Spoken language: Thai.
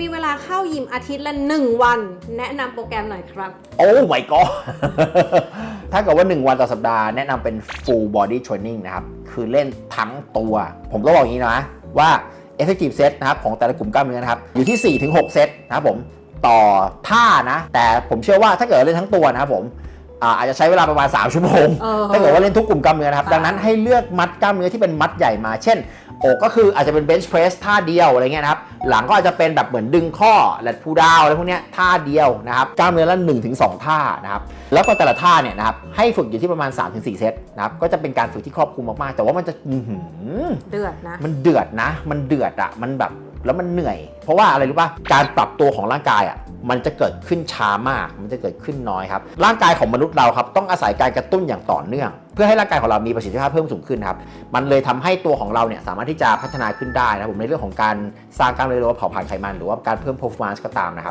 มีเวลาเข้ายิมอาทิตย์ละ 1 วัน แนะนำโปรแกรมหน่อยครับ โอ้ my god ถ้าเกิดว่า 1 วันต่อสัปดาห์แนะนำเป็น full body training นะครับ คือเล่นทั้งตัว ผมต้องบอกอย่างนี้นะว่า effective set นะครับของแต่ละกลุ่มกล้ามเนื้อนะครับ อยู่ที่ 4-6 เซตนะครับผม ต่อท่านะ แต่ผมเชื่อว่าถ้าเกิดเล่นทั้งตัวนะครับผม อ่าอาจจะใช้เวลาประมาณ 3 ชั่วโมงเออถ้าเกิดว่าเล่นทุกกลุ่มกล้ามเนื้อนะครับค่ะดังนั้นให้เลือกมัดกล้ามเนื้อที่เป็นมัดใหญ่มา เช่น อกก็คืออาจจะเป็น bench press ท่าเดียวอะไรเงี้ยนะครับ หลังก็อาจจะเป็นแบบเหมือนดึงข้อและพูดาวอะไรพวกเนี้ยท่าเดียวนะครับ กล้ามเนื้อละ1-2ถึงท่านะครับ แล้วก็แต่ละท่าเนี่ยนะครับให้ฝึกอยู่ที่ประมาณ 3-4เซตนะครับ ก็จะเป็นการฝึกที่ครอบคลุมมากๆ แต่ว่ามันจะอื้อหือเดือดนะ มันเดือดนะ มันเดือดอะมันแบบแล้วมันเหนื่อย เพราะว่าอะไรรู้ป่ะ การปรับตัวของร่างกายอะ มันจะเกิดขึ้นช้ามาก มันจะเกิดขึ้นน้อยครับ ร่างกายของมนุษย์เราครับต้องอาศัยการกระตุ้นอย่างต่อเนื่อง เพื่อให้ร่างกายของเรามีประสิทธิภาพเพิ่มสูงขึ้นครับ มันเลยทำให้ตัวของเราเนี่ยสามารถที่จะพัฒนาขึ้นได้นะครับผมในเรื่องของการสร้างกล้ามเนื้อหรือว่าเผาผลาญไขมันหรือว่าการเพิ่ม performance ก็ตามนะครับ